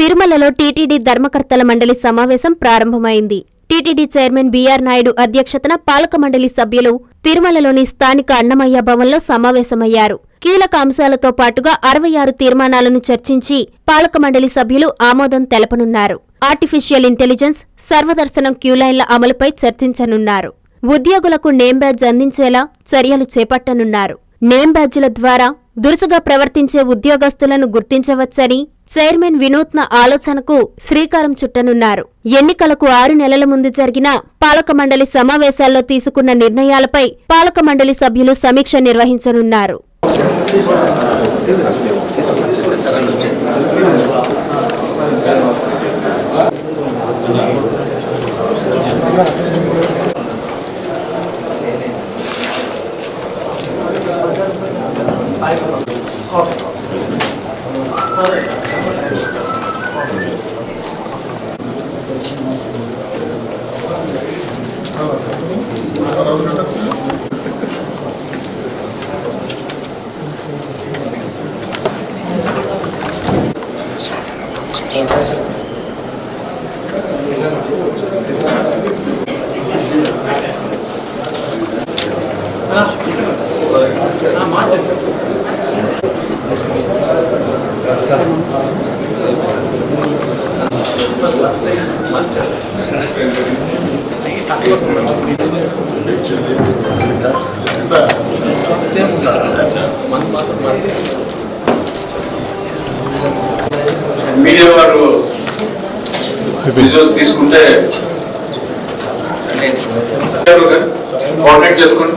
తిరుమలలో టీటీడీ ధర్మకర్తల మండలి సమావేశం ప్రారంభమైంది. టీటీడీ చైర్మన్ బీఆర్ నాయుడు అధ్యక్షతన పాలక మండలి సభ్యులు తిరుమలలోని స్థానిక అన్నమయ్య భవన్లో సమావేశమయ్యారు. కీలక అంశాలతో పాటుగా అరవై ఆరు తీర్మానాలను చర్చించి పాలక మండలి సభ్యులు ఆమోదం తెలపనున్నారు. ఆర్టిఫిషియల్ ఇంటెలిజెన్స్ సర్వదర్శనం క్యూలైన్ల అమలుపై చర్చించనున్నారు. ఉద్యోగులకు నేమ్ బ్యాడ్జ్ అందించేలా చర్యలు చేపట్టనున్నారు. నేమ్ బ్యాడ్జ్ల ద్వారా దురుసుగా ప్రవర్తించే ఉద్యోగస్తులను గుర్తించవచ్చని చైర్మన్ వినూత్న ఆలోచనకు శ్రీకారం చుట్టనున్నారు. ఎన్నికలకు ఆరు నెలల ముందు జరిగిన పాలక మండలి సమావేశాల్లో తీసుకున్న నిర్ణయాలపై పాలక మండలి సభ్యులు సమీక్ష నిర్వహించనున్నారు. Ah, tá ah, mata. Media వారు విజువల్స్ తీసుకుంటే కోఆర్డినేట్ చేసుకోండి.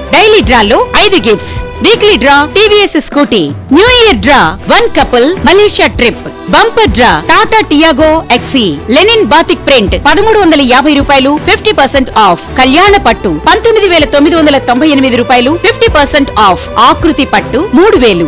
డైలీ డ్రాలో ఐదు gifts. Weekly draw TVS Scooty. New year draw one couple Malaysia trip. Bumper draw Tata Tiago ఎక్సీ linen batik print పదమూడు వందల యాభై రూపాయలు ఫిఫ్టీ పర్సెంట్ ఆఫ్ కళ్యాణ పట్టు పంతొమ్మిది వేల తొమ్మిది వందల తొంభై ఎనిమిది రూపాయలు ఫిఫ్టీ పర్సెంట్ ఆఫ్ ఆకృతి పట్టు మూడు వేలు